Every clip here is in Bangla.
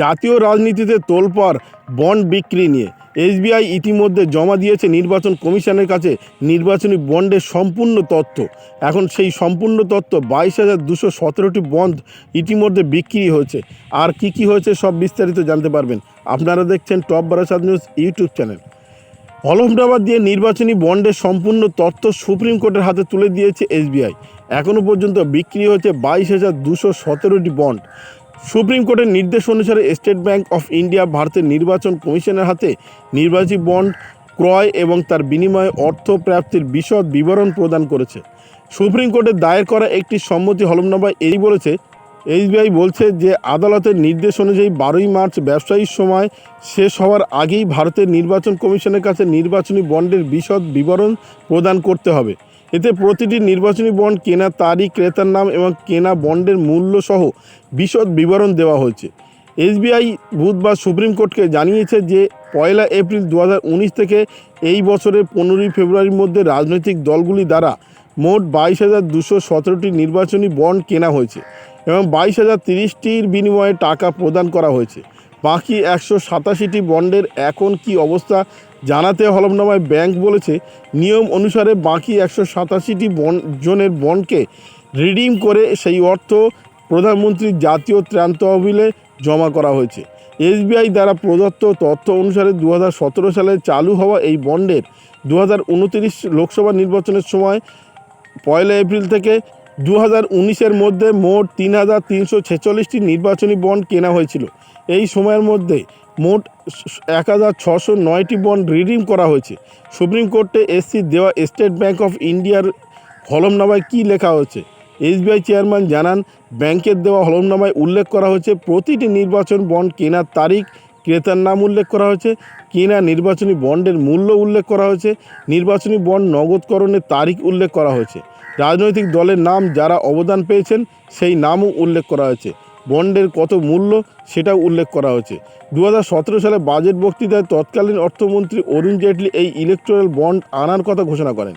জাতীয় রাজনীতিতে তোলপাড়, বন্ড বিক্রি নিয়ে। এসবিআই ইতিমধ্যে জমা দিয়েছে নির্বাচন কমিশনের কাছে নির্বাচনী বন্ডের সম্পূর্ণ তথ্য। এখন সেই সম্পূর্ণ তথ্য বাইশ হাজার দুশো সতেরোটি বন্ড ইতিমধ্যে বিক্রি হয়েছে। আর কি কি হয়েছে সব বিস্তারিত জানতে পারবেন। আপনারা দেখছেন top Barasat news YouTube channel. হলফনামা দিয়ে নির্বাচনী বন্ডের সম্পূর্ণ তথ্য সুপ্রিম কোর্টের হাতে তুলে দিয়েছে এসবিআই। এখনও পর্যন্ত বিক্রি হয়েছে বাইশ হাজার দুশো সতেরোটি বন্ড। সুপ্রিম কোর্টের নির্দেশ অনুসারে স্টেট ব্যাংক অফ ইন্ডিয়া ভারতের নির্বাচন কমিশনের হাতে নির্বাচনী বন্ড ক্রয় এবং তার বিনিময়ে অর্থ প্রাপ্তির বিশদ বিবরণ প্রদান করেছে। সুপ্রিম কোর্টে দায়ের করা একটি সম্মতি হলফনামায় এই বলেছে এসবিআই বলছে যে আদালতের নির্দেশ অনুযায়ী বারোই মার্চ ব্যবসায়ীর সময় শেষ হওয়ার আগেই ভারতের নির্বাচন কমিশনের কাছে নির্বাচনী বন্ডের বিশদ বিবরণ প্রদান করতে হবে। এতে প্রতিটি নির্বাচনী বন্ড, কেনা তারিখ, ক্রেতার নাম এবং কেনা বন্ডের মূল্য সহ বিশদ বিবরণ দেওয়া হয়েছে। এসবিআই বুধবার সুপ্রিম কোর্টকে জানিয়েছে যে, পয়লা এপ্রিল দু হাজার উনিশ থেকে এই বছরের পনেরোই ফেব্রুয়ারির মধ্যে রাজনৈতিক দলগুলি দ্বারা মোট বাইশ হাজার দুশো সতেরোটি নির্বাচনী বন্ড কেনা হয়েছে এবং বাইশ হাজার তিরিশটির বিনিময়ে টাকা প্রদান করা হয়েছে। বাকি একশো সাতাশিটি বন্ডের এখন কি অবস্থা জানাতে হলফনামায় ব্যাংক বলেছে, নিয়ম অনুসারে বাকি একশো সাতাশিটি বন্ড জনের বন্ডকে রিডিম করে সেই অর্থ প্রধানমন্ত্রীর জাতীয় ত্রাণ তহবিলে জমা করা হয়েছে। এসবিআই দ্বারা প্রদত্ত তথ্য অনুসারে দু হাজার সতেরো সালে চালু হওয়া এই বন্ডের দু হাজার উনত্রিশ লোকসভা নির্বাচনের সময় পয়লা এপ্রিল থেকে দু হাজার মধ্যে মোট তিন হাজার তিনশো ছেচল্লিশটি নির্বাচনী বন্ড কেনা হয়েছিল। এই সময়ের মধ্যে মোট এক হাজার ছশো নয়টি বন্ড রিডিম করা হয়েছে। সুপ্রিম কোর্টে এসসি দেওয়া স্টেট ব্যাঙ্ক অফ ইন্ডিয়ার হলমনামায় কী লেখা হয়েছে? এসবিআই চেয়ারম্যান জানান, ব্যাংকের দেওয়া হলমনামায় উল্লেখ করা হয়েছে, প্রতিটি নির্বাচন বন্ড কেনার তারিখ, ক্রেতার নাম উল্লেখ করা হয়েছে, কেনা নির্বাচনী বন্ডের মূল্য উল্লেখ করা হয়েছে, নির্বাচনী বন্ড নগদকরণের তারিখ উল্লেখ করা হয়েছে। রাজনৈতিক দলের নাম যারা অবদান পেয়েছেন, সেই নামও উল্লেখ করা হয়েছে। বন্ডের কত মূল্য সেটাও উল্লেখ করা হয়েছে। দু হাজার সতেরো সালে বাজেট বক্তৃতায় তৎকালীন অর্থমন্ত্রী অরুণ জেটলি এই ইলেকট্রাল বন্ড আনার কথা ঘোষণা করেন।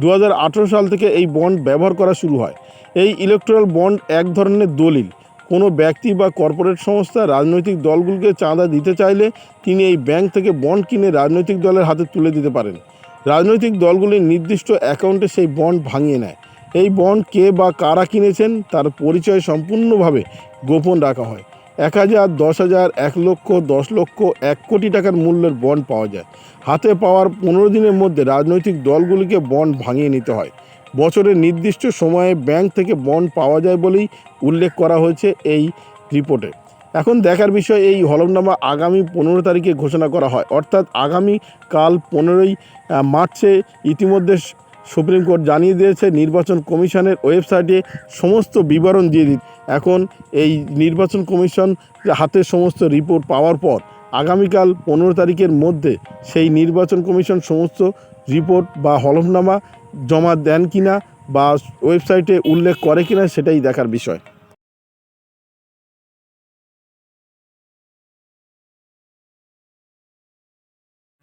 দু হাজার আঠেরো সাল থেকে এই বন্ড ব্যবহার করা শুরু হয়। এই ইলেকট্রাল বন্ড এক ধরনের দলিল। কোনো ব্যক্তি বা কর্পোরেট সংস্থা রাজনৈতিক দলগুলোকে চাঁদা দিতে চাইলে তিনি এই ব্যাংক থেকে বন্ড কিনে রাজনৈতিক দলের হাতে তুলে দিতে পারেন। রাজনৈতিক দলগুলির নির্দিষ্ট অ্যাকাউন্টে সেই বন্ড ভাঙিয়ে নেয়। এই বন্ড কে বা কারা কিনেছেন তার পরিচয় সম্পূর্ণভাবে গোপন রাখা হয়। এক হাজার, দশ হাজার, এক লক্ষ, দশ লক্ষ, এক কোটি টাকার মূল্যের বন্ড পাওয়া যায়। হাতে পাওয়ার পনেরো দিনের মধ্যে রাজনৈতিক দলগুলিকে বন্ড ভাঙিয়ে নিতে হয়। বছরের নির্দিষ্ট সময়ে ব্যাংক থেকে বন্ড পাওয়া যায় বলেই উল্লেখ করা হয়েছে এই রিপোর্টে। এখন দেখার বিষয় এই হলফনামা আগামী পনেরো তারিখে ঘোষণা করা হয়। অর্থাৎ আগামী কাল পনেরোই মার্চে ইতিমধ্যে সুপ্রিম কোর্ট জানিয়ে দিয়েছে, নির্বাচন কমিশনের ওয়েবসাইটে সমস্ত বিবরণ দিয়ে দিন। এখন এই নির্বাচন কমিশন হাতে সমস্ত রিপোর্ট পাওয়ার পর আগামীকাল পনেরো তারিখের মধ্যে সেই নির্বাচন কমিশন সমস্ত রিপোর্ট বা হলফনামা জমা দেন কিনা বা ওয়েবসাইটে উল্লেখ করে কিনা সেটাই দেখার বিষয়।